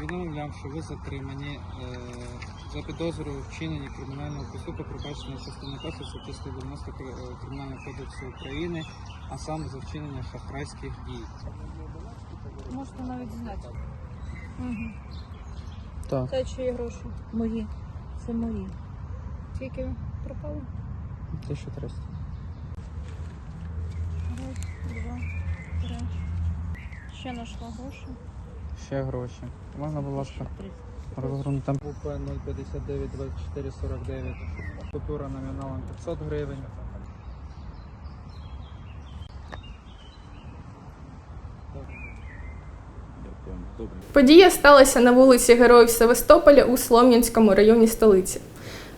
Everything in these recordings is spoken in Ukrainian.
повідомляв, що ви затримані е, за підозрою вчинення кримінального проступку, пробаченої частини 1 статті 190 е, Кримінального кодексу України, а саме за вчинення шахрайських дій. Можете навіть знати. Угу. Так. Це чиї гроші? Мої. Це мої. Скільки пропало? 1300. Раз, два, три. Ще знайшла гроші. Ще гроші. Можна, будь ласка, розгорнути там УП 059 24 49. Купюра номіналом 500 гривень. Подія сталася на вулиці Героїв Севастополя у Слом'янському районі столиці.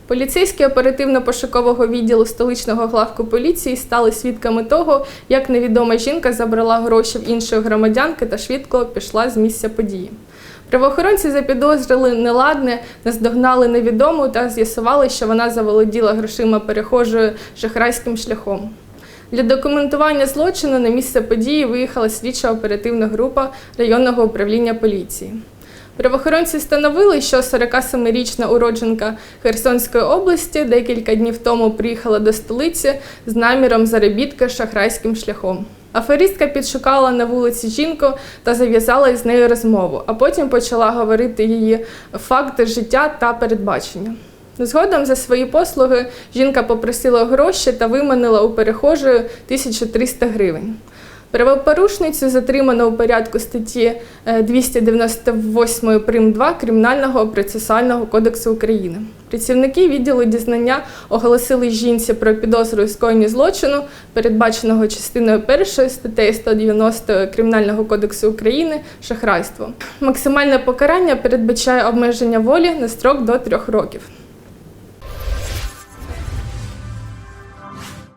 Поліцейські оперативно-пошукового відділу столичного главку поліції стали свідками того, як невідома жінка забрала гроші в іншої громадянки та швидко пішла з місця події. Правоохоронці запідозрили неладне, наздогнали невідому та з'ясували, що вона заволоділа грошима перехожою шахрайським шляхом. Для документування злочину на місце події виїхала слідча оперативна група районного управління поліції. Правоохоронці встановили, що 47-річна уродженка Херсонської області декілька днів тому приїхала до столиці з наміром заробітки шахрайським шляхом. Аферистка підшукала на вулиці жінку та зав'язала з нею розмову, а потім почала говорити її факти життя та передбачення. Згодом за свої послуги жінка попросила гроші та виманила у перехожої 1300 гривень. Правопорушницю затримано у порядку статті е, 298 прим. 2 Кримінального процесуального кодексу України. Працівники відділу дізнання оголосили жінці про підозру у скоєнні злочину, передбаченого частиною 1 статтею 190 Кримінального кодексу України шахрайство. Максимальне покарання передбачає обмеження волі на строк до трьох років.